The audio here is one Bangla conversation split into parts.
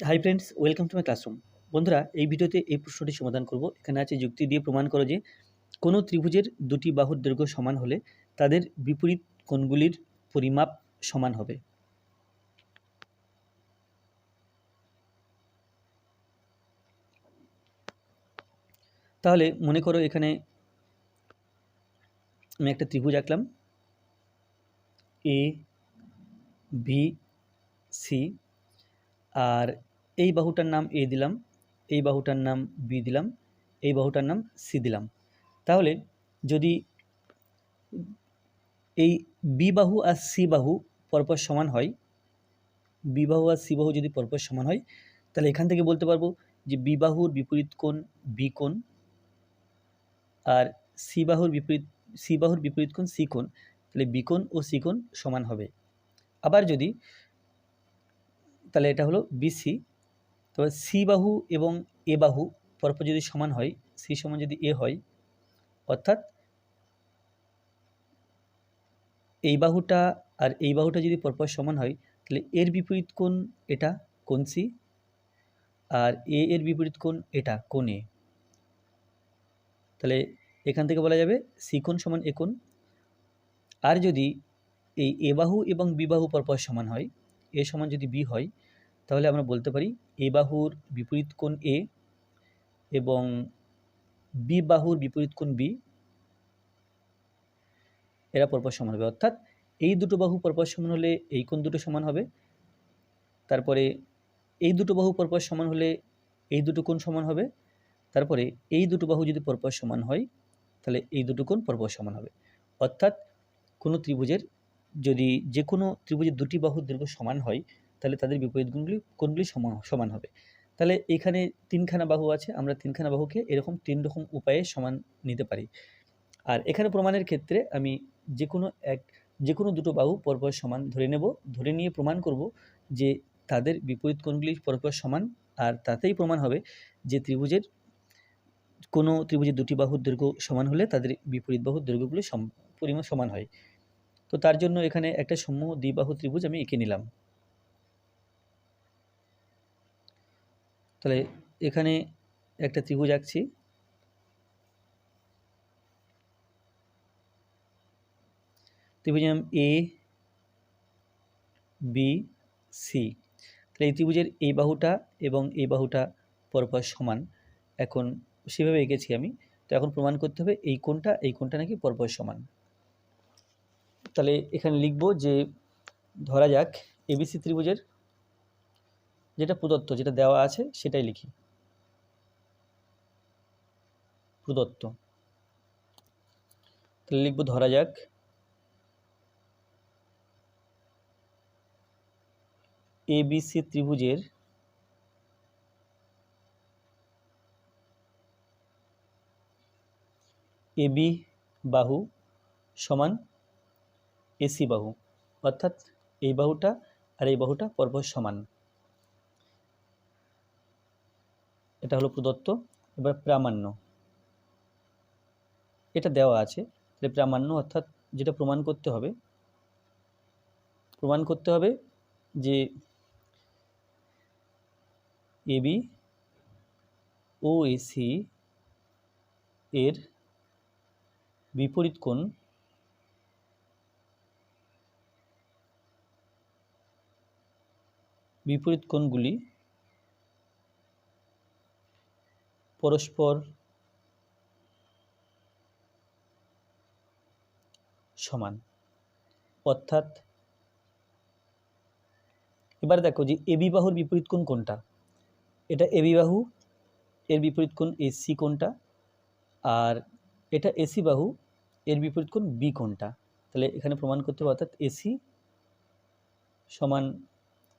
Hi friends welcome to my classroom বন্ধুরা, এই ভিডিওতে এই প্রশ্নটি সমাধান করব। এখানে আছে যুক্তি দিয়ে প্রমাণ করো যে, কোনো ত্রিভুজের দুটি বাহুর দৈর্ঘ্য সমান হলে তাদের বিপরীত কোণগুলির পরিমাপ সমান হবে। তাহলে মনে করো এখানে আমি একটা ত্রিভুজ আঁকলাম। এ বি সি আর এই বাহুটার নাম এ দিলাম, এই বাহুটার নাম বি দিলাম, এই বাহুটার নাম সি দিলাম। তাহলে যদি এই বি বাহু আর সি বাহু পরপর সমান হয়, বি বাহু আর সি বাহু যদি পরপর সমান হয়, তাহলে এখান থেকে বলতে পারব যে বি বাহুর বিপরীত কোণ বি কোণ আর সি বাহুর বিপরীত, সি বাহুর বিপরীত কোণ সি কোণ, তাহলে বি কোণ ও সি কোণ সমান হবে। আবার যদি তাহলে এটা হলো বিসি তবে সি বাহু এবং এ বাহু পরপর যদি সমান হয় সি সমান যদি এ হয়, অর্থাৎ এই বাহুটা আর এই বাহুটা যদি পরপর সমান হয়, তাহলে এর বিপরীত কোণ এটা কোন সি আর এ এর বিপরীত কোণ এটা কোন এ তাহলে এখান থেকে বলা যাবে সি কোণ সমান এ কোণ। আর যদি এই এ বাহু এবং বি বাহু পরপর সমান হয় এ সমান যদি বি হয় তাহলে আমরা বলতে পারি এ বাহুর বিপরীত কোণ এ এবং বি বাহুর বিপরীত কোণ বি এরা পরপর সমান হবে। অর্থাৎ এই দুটো বাহু পরপর সমান হলে এই কোণ দুটো সমান হবে। তারপরে এই দুটো বাহু পরপর সমান হলে এই দুটো কোণ সমান হবে। তারপরে এই দুটো বাহু যদি পরপর সমান হয়, তাহলে এই দুটো কোণ পরপর সমান হবে। অর্থাৎ কোনো ত্রিভুজের যদি যে কোনো ত্রিভুজের দুটি বাহুর দৈর্ঘ্য সমান হয় তাহলে তাদের বিপরীত গুণগুলি কোনগুলি সমান হবে? তাহলে এখানে তিনখানা বাহু আছে, আমরা তিনখানা বাহুকে এরকম তিন রকম উপায়ে সমান নিতে পারি। আর এখানে প্রমাণের ক্ষেত্রে আমি যে কোনো এক যে কোনো দুটো বাহু পরপর সমান ধরে নেব। ধরে নিয়ে প্রমাণ করব যে তাদের বিপরীত কোণগুলি পরপর সমান, আর তাতেই প্রমাণ হবে যে ত্রিভুজের কোনো ত্রিভুজের দুটি বাহুর দৈর্ঘ্য সমান হলে তাদের বিপরীত বাহুর দৈর্ঘ্যগুলি পরিমাণ সমান হয়। তো তার জন্য এখানে একটা সমূহ দ্বিবাহু ত্রিভুজ আমি এঁকে নিলাম। তাহলে এখানে একটা ত্রিভুজ আঁকছি। ত্রিভুজের নাম এ বি সি তাহলে এই ত্রিভুজের এই বাহুটা এবং এই বাহুটা পরপর সমান। এখন সেভাবে এঁকেছি আমি। তো এখন প্রমাণ করতে হবে এই কোণটা এই কোণটা নাকি পরপর সমান। তাহলে এখানে লিখব যে, ধরা যাক এবিসি ত্রিভুজের যেটা প্রদত্ত, যেটা দেওয়া আছে সেটাই লিখি। প্রদত্ত। তাহলে লিখব ধরা যাক। এবিসি ত্রিভুজের এবি বাহু সমান এসি বাহু। অর্থাৎ এই বাহুটা আর এই বাহুটা পরপর সমান। এটা হলো প্রদত্ত, এবার প্রামাণ্য। এটা দেওয়া আছে, তাহলে প্রামাণ্য অর্থাৎ যেটা প্রমাণ করতে হবে, প্রমাণ করতে হবে যে এবি ও এসি এর বিপরীত কোণ বিপরীত কোণগুলি পরস্পর সমান। অর্থাৎ এবার দেখো যে এবি বাহুর বিপরীত কোণ কোনটা? এটা এবি বাহু এর বিপরীত কোণ এসি কোণটা, আর এটা এসি বাহু, এর বিপরীত কোণ বি কোণটা। তাহলে এখানে প্রমাণ করতে হবে, অর্থাৎ এসি সমান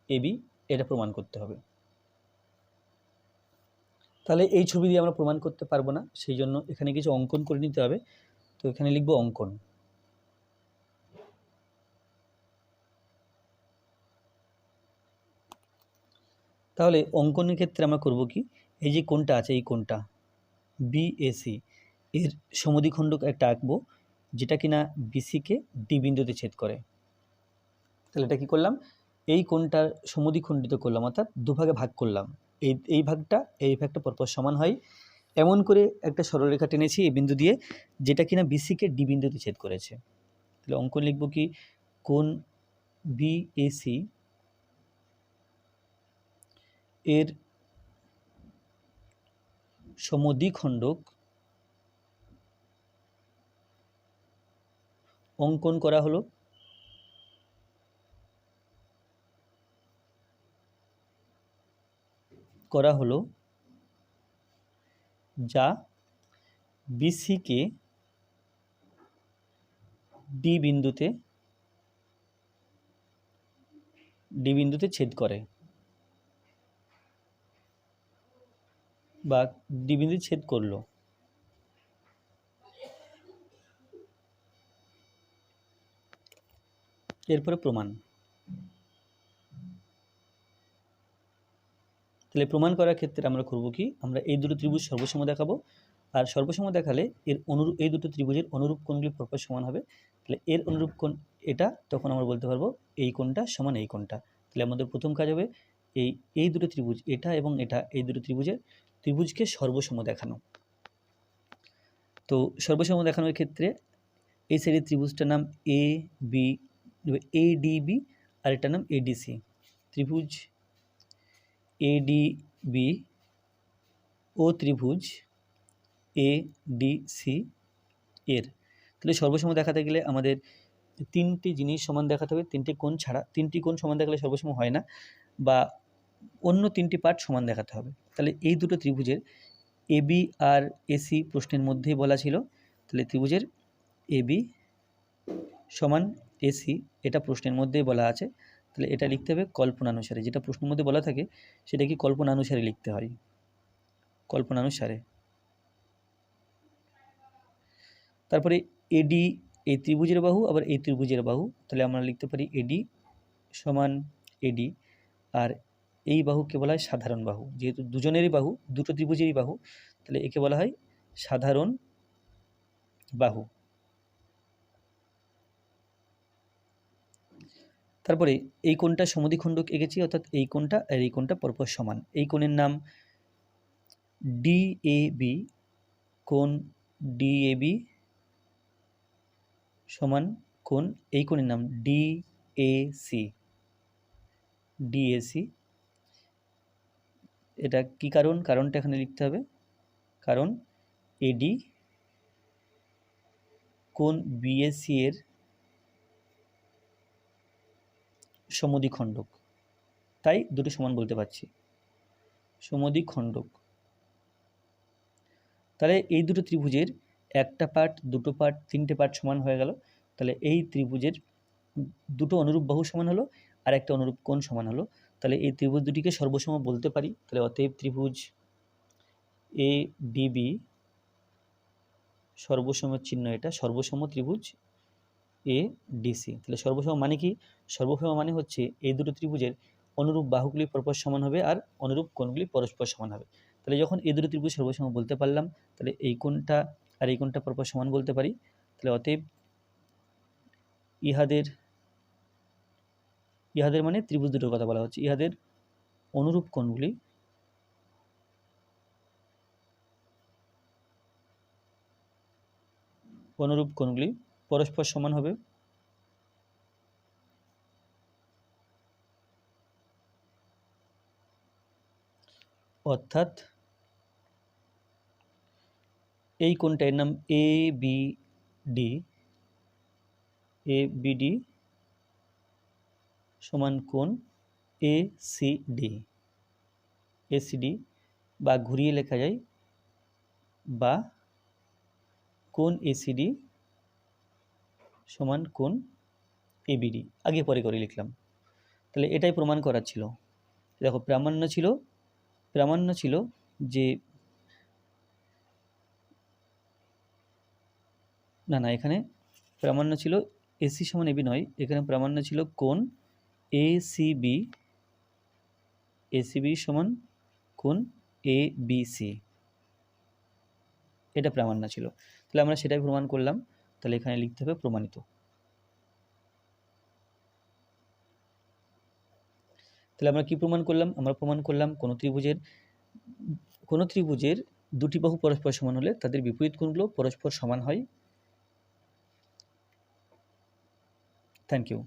এবি এটা প্রমাণ করতে হবে। তাহলে এই ছবি দিয়ে আমরা প্রমাণ করতে পারব না, সেই জন্য এখানে কিছু অঙ্কন করে নিতে হবে। তো এখানে লিখব অঙ্কন। তাহলে অঙ্কনের ক্ষেত্রে আমরা করব কি? এই যে কোনটা আছে, এই কোনটা বিএসি এর সমদ্বিখণ্ডক একটা আঁকবো, যেটা কিনা বিসিকে ডি বিন্দুতে ছেদ করে। তাহলে এটা কী করলাম? এই কোণটার সমদ্বিখণ্ডিত করলাম, অর্থাৎ দুভাগে ভাগ করলাম। এই এই ভাগটা এই ভাগটা পরপর সমান হয়। এমন করে একটা সরলরেখা টেনেছি এই বিন্দু দিয়ে, যেটা কিনা বিসিকে ডি বিন্দুতে ছেদ করেছে। তাহলে অঙ্কন লিখব কি? কোণ বিএসি এর সমদ্বিখণ্ডক অঙ্কন করা হলো? করা হলো যা বিসিকে ডি বিন্দুতে ডি বিন্দুতে ছেদ করে বা ডি বিন্দুতে ছেদ করল। এরপরে প্রমাণ। তাহলে প্রমাণ করার ক্ষেত্রে আমরা করব কি? আমরা এই দুটো ত্রিভুজ সর্বসম দেখাবো। আর সর্বসম দেখালে এর অনুরূপ, এই দুটো ত্রিভুজের অনুরূপ কোণগুলি পরপর সমান হবে। তাহলে এর অনুরূপ কোণ এটা, তখন আমরা বলতে পারব এই কোণটা সমান এই কোণটা। তাহলে আমাদের প্রথম কাজ হবে এই এই দুটো ত্রিভুজ, এটা এবং এটা, এই দুটো ত্রিভুজের ত্রিভুজকে সর্বসম দেখানো। তো সর্বসম দেখানোর ক্ষেত্রে এই সাইডের ত্রিভুজটার নাম এ বি এ এডিবি আর এটার নাম এডিসি ত্রিভুজ এডিবি ও ত্রিভুজ এডিসি এর। তাহলে সর্বসম দেখাতে গেলে আমাদের তিনটি জিনিস সমান দেখাতে হবে, তিনটি কোণ ছাড়া, তিনটি কোণ সমান দেখালে সর্বসম হয় না, বা অন্য তিনটি পার্ট সমান দেখাতে হবে। তাহলে এই দুটো ত্রিভুজের এবি আর এসি প্রশ্নের মধ্যেই বলা ছিল, তাহলে ত্রিভুজের এবি সমান এসি এটা প্রশ্নের মধ্যেই বলা আছে। তাহলে এটা লিখতে হবে কল্পনানুসারে। যেটা প্রশ্নের মধ্যে বলা থাকে, সেটা কি কল্পনানুসারে লিখতে হয়? কল্পনানুসারে। তারপরে এডি এই ত্রিভুজের বাহু, আবার এই ত্রিভুজের বাহু। তাহলে আমরা লিখতে পারি এডি সমান এডি আর এই বাহুকে বলা হয় সাধারণ বাহু। যেহেতু দুজনেরই বাহু, দুটো ত্রিভুজেরই বাহু, তাহলে একে বলা হয় সাধারণ বাহু। তারপরে এই কোণটা সমদ্বিখণ্ডক এঁকেছি, অর্থাৎ এই কোণটা আর এই কোণটা পরপর সমান। এই কোণের নাম ডিএবি কোণ বি সমান কোণ এই কোণের নাম D A C D A C এটা কি কারণ? কারণটা এখানে লিখতে হবে। কারণ এডি কোণ বিএসসি এর সমদ্বিখণ্ডক তাই দুটো সমান বলতে পারছি। সমদ্বিখণ্ডক তাহলে এই দুটো ত্রিভুজের একটা পার্ট দুটো পার্ট তিনটে পার্ট সমান হয়ে গেল। তাহলে এই ত্রিভুজের দুটো অনুরূপ বাহু সমান হলো আর একটা অনুরূপ কোণ সমান হলো। তাহলে এই ত্রিভুজ দুটিকে সর্বসম বলতে পারি। তাহলে অতএব ত্রিভুজ এ ডিবি সর্বসম চিহ্ন এটা, সর্বসম ত্রিভুজ এ ডিসি তাহলে সর্বসম মানে কি? সর্বসম মানে হচ্ছে এই দুটো ত্রিভুজের অনুরূপ বাহুগুলি পরপর সমান হবে আর অনুরূপ কোণগুলি পরস্পর সমান হবে। তাহলে যখন এই দুটো ত্রিভুজ সর্বসম বলতে পারলাম, তাহলে এই কোণটা আর এই কোণটা পরপর সমান বলতে পারি। তাহলে অতএব ইহাদের ইহাদের মানে ত্রিভুজ দুটোর কথা বলা হচ্ছে। ইহাদের অনুরূপ কোণগুলি অনুরূপ কোণগুলি পরস্পর সমান হবে? অর্থাৎ এই কোণটা এর নাম A B D A BD সমান কোণ এ সি ডি এসিডি বা ঘুরিয়ে লেখা যায় বা কোণ এসিডি সমান কোণ এবিডি আগে পরে করে লিখলাম। তাহলে এটাই প্রমাণ করার ছিল। দেখো, প্রামাণ্য ছিল প্রামাণ্য ছিল যে না না, এখানে প্রামাণ্য ছিল এসি সমান এবি নয়। এখানে প্রামাণ্য ছিল কোণ এ সিবি এসিবি সমান কোণ এ বি সি এটা প্রামাণ্য ছিল। তাহলে আমরা সেটাই প্রমাণ করলাম। তাহলে এখানে লিখতে হবে প্রমাণিত। তাহলে আমরা কি প্রমাণ করলাম? আমরা প্রমাণ করলাম কোনো ত্রিভুজের, কোন ত্রিভুজের দুটি বাহু পরস্পর সমান হলে তাদের বিপরীত কোণগুলো পরস্পর সমান হয়। Thank you